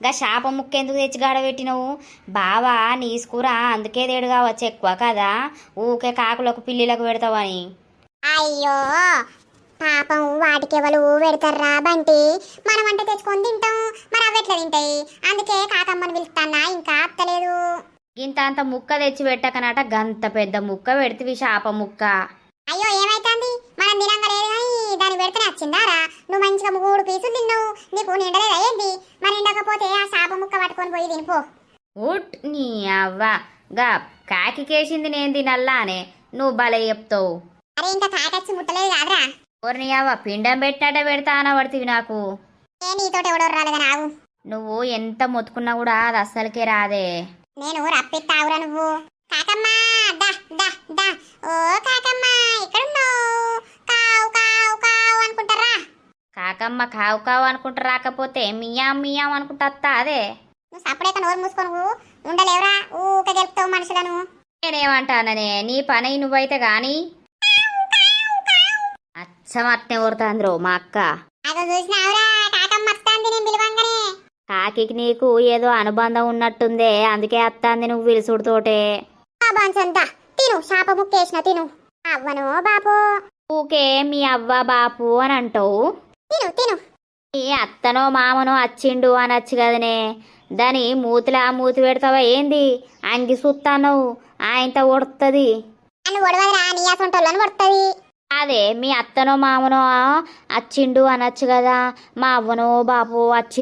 గా శాప ముక్క ఎందుకు తెచ్చి గాడబెట్టినవు బావా నీ స్కూర అందుకే తేడు కావచ్చు ఎక్కువ కదా? ఊకే కాకులకు పిల్లిలకు పెడతావని. అయ్యో పాపం వాటికి ఎవరు పెడతారా బంటి? మనం అంటే తెచ్చుకొని తింటాం మరి అవి ఎట్లా తింటాయి? అందుకే కాకమ్మని పిలుస్తానా ఇంకా అత్తలేదు. ఇంత అంత ముక్క తెచ్చి పెట్టకనట గంత పెద్ద ముక్క పెడితే శాప ముక్క. అయ్యో ఏమైతుంది? మనం తినంగా లేదు కానీ దాన్ని పెడితే నచ్చిందారా నువ్వు మంచిగా మూడు పీసులు తిన్నావు నీకు నిండలేదా ఏంది? నిండకపోతే ఆ శాప ముక్క పట్టుకొని పోయి తినిపో ఉట్ నీ అవ్వ. గా కాకికేసింది నేను తినల్లానే. నువ్వు భలే చెప్తావు. అరే ఇంకా కాకచ్చి ముట్టలేదు కాదురా. ఓరి నీ అవ్వ పిండం పెట్టినట్టే పెడతా అనబడుతుంది నాకు. ఏ నీతోటి ఎవడో రాలేదా నావు నువ్వు ఎంత మొత్తుకున్నా కూడా అది అస్సలకే రాదే. నేను రప్పిస్తావురా నువ్వు. కాకమ్మ దా దా దా. ఓ కాకమ్మ. కాకమ్మ కావు కావు అనుకుంటా రాకపోతే మియాం మియాం అనుకుంటా అత్తా అదే. నువ్వు సపరేట్ నోరు మూసుకొని ఉండలేవురా ఊకే గెలుపుతావు మనుషులను. నేనేమంటాననే నీ పని నువ్వైతే గాని. అచ్చం అట్నే మా అక్క. కాకికి నీకు ఏదో అనుబంధం ఉన్నట్టుందే అందుకే అత్తాంది నువ్వు పిలుసుడుతోటే బాన్సంతా తిను శాప ముక్కేసిన తిను. అవ్వను బాపు. ఊకే మీ అవ్వ బాపు అని అంటావు. తిను తిను. ఈ అత్తనో మామనో వచ్చిండు అనొచ్చు కదనే. దాని మూతిలా మూతి పెడతావా ఏంది? అంగి సుత్తాను ఆయనతో కొడుతుంది నన్ను ఒడవదురా నీ అసొంటోళ్ళని కొడుతుంది అదే మీ అత్తనో మామనో వచ్చిండు అనొచ్చు కదా. మా అవ్వనో బాపు వచ్చి